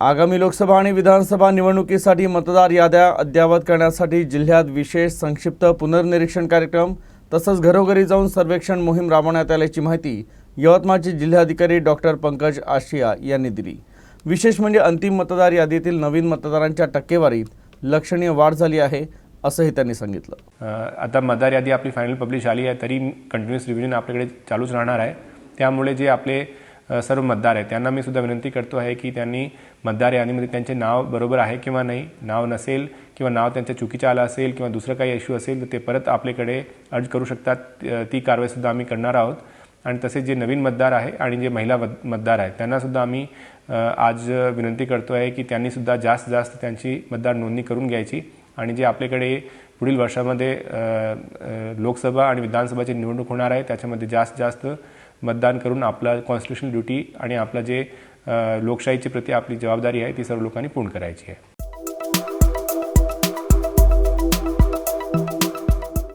आगामी लोकसभा आणि विधानसभा निवडणुकीसाठी मतदार याद्या अद्ययावत करण्यासाठी जिल्ह्यात विशेष संक्षिप्त पुनर्निरीक्षण कार्यक्रम तसंच घरोघरी जाऊन सर्वेक्षण मोहीम राबवण्यात आल्याची माहिती यवतमाळचे जिल्हाधिकारी डॉक्टर पंकज आशिया यांनी दिली. विशेष म्हणजे अंतिम मतदार यादीतील नवीन मतदारांच्या टक्केवारीत लक्षणीय वाढ झाली आहे असंही त्यांनी सांगितलं. आता मतदार यादी आपली फायनल पब्लिश आली आहे तरी कंटिन्युअस रिव्हिजन आपल्याकडे चालूच राहणार आहे. त्यामुळे जे आपले सर्व मतदार आहेत. त्यांना मी सुद्धा विनंती करतो आहे की त्यांनी मतदार यादीमध्ये त्यांचे नाव बरोबर आहे किंवा नाही नाव नसेल किंवा नाव त्यांच्या चुकीचं आलं असेल किंवा दुसरं काही इश्यू असेल तर ते परत आपल्याकडे अर्ज करू शकतात. ती कारवाईसुद्धा आम्ही करणार आहोत. आणि तसेच जे नवीन मतदार आहे आणि जे महिला मत- मतदार आहेत त्यांनासुद्धा आम्ही आज विनंती करतो आहे की त्यांनीसुद्धा जास्त जास्त त्यांची मतदार नोंदणी करून घ्यायची. आणि जे आपल्याकडे पुढील वर्षामध्ये लोकसभा आणि विधानसभाची निवडणूक होणार आहे त्याच्यामध्ये जास्त जास्त मतदान करून आपला कॉन्स्टिट्युशनल ड्युटी आणि आपला जे लोकशाहीचे प्रति प्रती आपली जबाबदारी आहे ती सर्व लोकांनी पूर्ण करायची आहे.